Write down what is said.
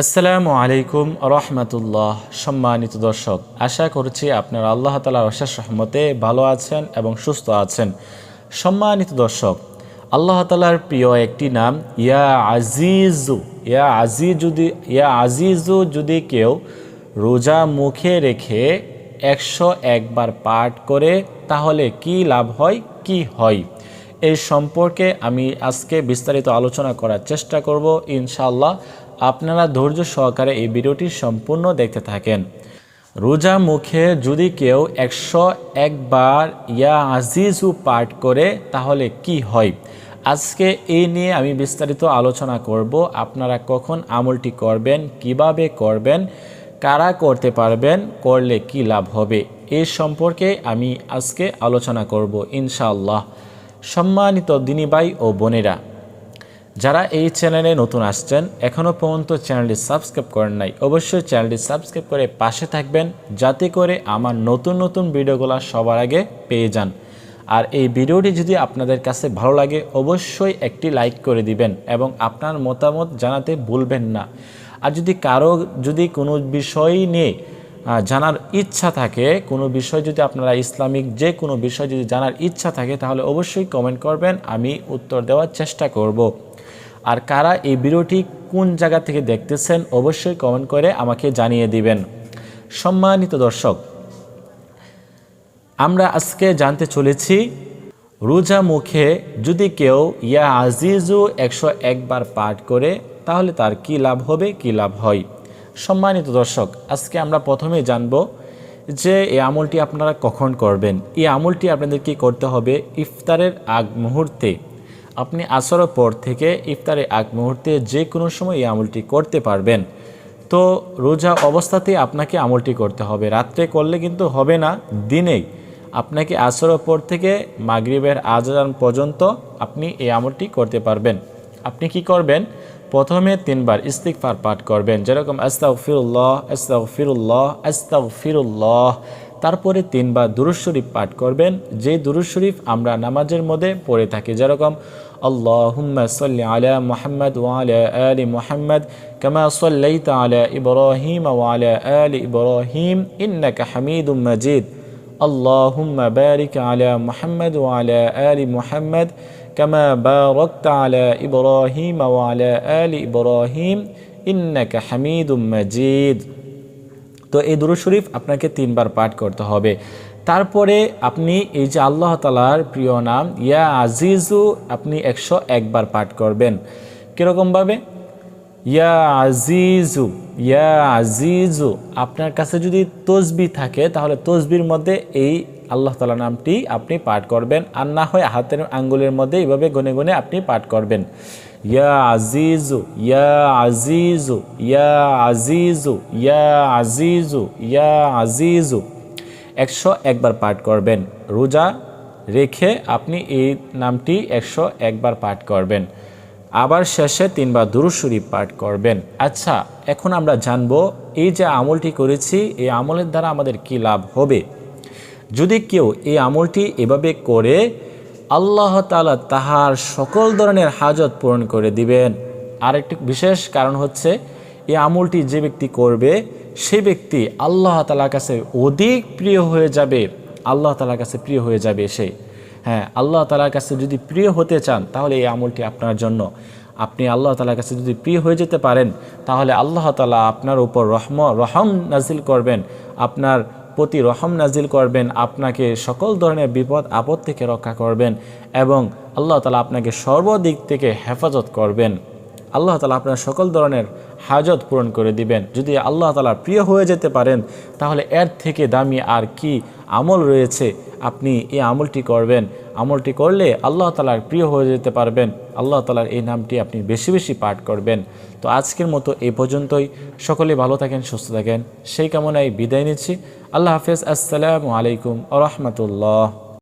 আসসালামু আলাইকুম রহমতুল্লাহ, সম্মানিত দর্শক। আশা করছি আপনারা আল্লাহ তালার অশেষ রহমতে ভালো আছেন এবং সুস্থ আছেন। সম্মানিত দর্শক, আল্লাহ তালার প্রিয় একটি নাম, ইয়া আজিজু। ইয়া আজিজ যদি, ইয়া আজিজু যদি কেউ রোজা মুখে রেখে একশো একবার পাঠ করে, তাহলে কি লাভ হয়? কি হয়? এই সম্পর্কে আমি আজকে বিস্তারিত আলোচনা করার চেষ্টা করব, ইনশাআল্লাহ। আপনারা ধৈর্য সহকারে এই ভিডিওটি সম্পূর্ণ দেখতে থাকেন। রোজা মুখে যদি কেউ একশো একবার ইয়া আজিজু পাঠ করে, তাহলে কি হয়? আজকে এই নিয়ে আমি বিস্তারিত আলোচনা করব, আপনারা কখন আমলটি করবেন, কীভাবে করবেন, কারা করতে পারবেন, করলে কি লাভ হবে, এ সম্পর্কে আমি আজকে আলোচনা করব ইনশাআল্লাহ। সম্মানিত দিনী ভাই ও বোনেরা যারা এই চ্যানেলে নতুন আসছেন এখনও পর্যন্ত চ্যানেলটি সাবস্ক্রাইব করেন নাই, অবশ্যই চ্যানেলটি সাবস্ক্রাইব করে পাশে থাকবেন, যাতে করে আমার নতুন নতুন ভিডিওগুলো সবার আগে পেয়ে যান। আর এই ভিডিওটি যদি আপনাদের কাছে ভালো লাগে, অবশ্যই একটি লাইক করে দিবেন এবং আপনার মতামত জানাতে ভুলবেন না। আর যদি কারও, যদি কোনো বিষয় নিয়ে জানার ইচ্ছা থাকে, কোনো বিষয় যদি আপনারা ইসলামিক যে কোনো বিষয় যদি জানার ইচ্ছা থাকে, তাহলে অবশ্যই কমেন্ট করবেন, আমি উত্তর দেওয়ার চেষ্টা করব। আর কারা এই ভিডিওটি কোন জায়গা থেকে দেখতেছেন অবশ্যই কমেন্ট করে আমাকে জানিয়ে দিবেন। সম্মানিত দর্শক, আমরা আজকে জানতে চলেছি, রোজা মুখে যদি কেউ ইয়া আজিজু একশো একবার পাঠ করে, তাহলে তার কি লাভ হবে, কি লাভ হয়? সম্মানিত দর্শক, আজকে আমরা প্রথমে জানব যে এই আমলটি আপনারা কখন করবেন। এই আমলটি আপনাদের কি করতে হবে? ইফতারের আগ মুহূর্তে। আপনি আসরের পর থেকে ইফতারের আগ মুহূর্তে যে কোনো সময় এই আমলটি করতে পারবেন। তো রোজা অবস্থাতেই আপনাকে আমলটি করতে হবে। রাত্রে করলে কিন্তু হবে না, দিনেই। আপনাকে আসরের পর থেকে মাগরিবের আজান পর্যন্ত আপনি এই আমলটি করতে পারবেন। আপনি কি করবেন? প্রথমে তিনবার ইস্তিকফার পাঠ করবেন। যেরকম আস্তাউ ফিরুল্লাহ আস্তাউ ফিরুল্লাহ আস্তাউ ফিরুল্লাহ তারপরে তিনবার দুরুজ শরীফ পাঠ করবেন। যে দুরুজ শরীফ আমরা নামাজের মধ্যে পড়ে থাকি, যেরকম, আল্লাহুম্মা সাল্লি আলা মুহাম্মদ ওয়া আলা আলি মুহাম্মদ কামা সাল্লাইতা আলা ইব্রাহিম ওয়া আলা আলি ইব্রাহিম ইন্নাকা হামিদুম মাজিদ। আল্লাহুম্মা বারিক আলা মুহাম্মদ ওয়া আলা আলি মুহাম্মদ কামা বারাকতা আলা ইব্রাহিম ওয়া আলা আলি ইব্রাহিম ইন্নাকা হামিদুম মাজিদ। তো এই দুরু শরীফ আপনাকে তিনবার পাঠ করতে হবে। তারপরে আপনি এই যে আল্লাহ তালার প্রিয় নাম, ইয়া আজিজু, আপনি একশো একবার পাঠ করবেন। কীরকমভাবে ইয়া আজিজু ইয়া আজিজু। আপনার কাছে যদি তসবি থাকে, তাহলে তসবির মধ্যে এই আল্লাহ তালা নামটি আপনি পাঠ করবেন। আর না হয় হাতের আঙ্গুলের মধ্যে এইভাবে গনে গনে আপনি পাঠ করবেন। ইয়া আজিজু ইয়া আজিজু ইয়া আজিজু ইয়া আজিজু ইয়া আজিজু একশো একবার পাঠ করবেন। রোজা রেখে আপনি এই নামটি একশো একবার পাঠ করবেন। আবার শেষে তিনবার দুরুদ শরীফ পাঠ করবেন। আচ্ছা এখন আমরা জানব এই যে আমলটি করেছি, এই আমলের দ্বারা আমাদের কি লাভ হবে? যদি কেউ এই আমলটি এভাবে করে আল্লাহ তালা তাহার সকল ধরনের হাজত পূরণ করে দিবেন। আর একটি বিশেষ কারণ হচ্ছে, এই আমলটি যে ব্যক্তি করবে, সে ব্যক্তি আল্লাহ তালার কাছে অধিক প্রিয় হয়ে যাবে, আল্লাহ তালার কাছে প্রিয় হয়ে যাবে সে। হ্যাঁ আল্লাহ তালার কাছে যদি প্রিয় হতে চান, তাহলে এই আমলটি আপনার জন্য। আপনি আল্লাহ তালার কাছে যদি প্রিয় হয়ে যেতে পারেন, তাহলে আল্লাহ তালা আপনার উপর রহম রহম নাজিল করবেন। আপনার প্রতি রহম নাজিল করবেন, আপনাকে সকল ধরনের বিপদ, আপদ থেকে রক্ষা করবেন এবং আল্লাহ তালা আপনাকে সর্বদিক থেকে হেফাজত করবেন। আল্লাহ তালা আপনার সকল ধরনের হাজত পূরণ করে দিবেন। যদি আল্লাহ তালা প্রিয় হয়ে যেতে পারেন, তাহলে এর থেকে দামি আর কি আমল রয়েছে, আপনি এই আমলটি করবেন। আমলটি করলে আল্লাহ তালার প্রিয় হয়ে যেতে পারবেন। আল্লাহ তালার এই নামটি আপনি বেশি বেশি পাঠ করবেন। তো আজকের মতো এই পর্যন্তই। সকলে ভালো থাকেন, সুস্থ থাকেন। সেই কামনায় বিদায় নিচ্ছি। আল্লাহ হাফেজ। আসসালামু আলাইকুম আ রহমতুল্লাহ।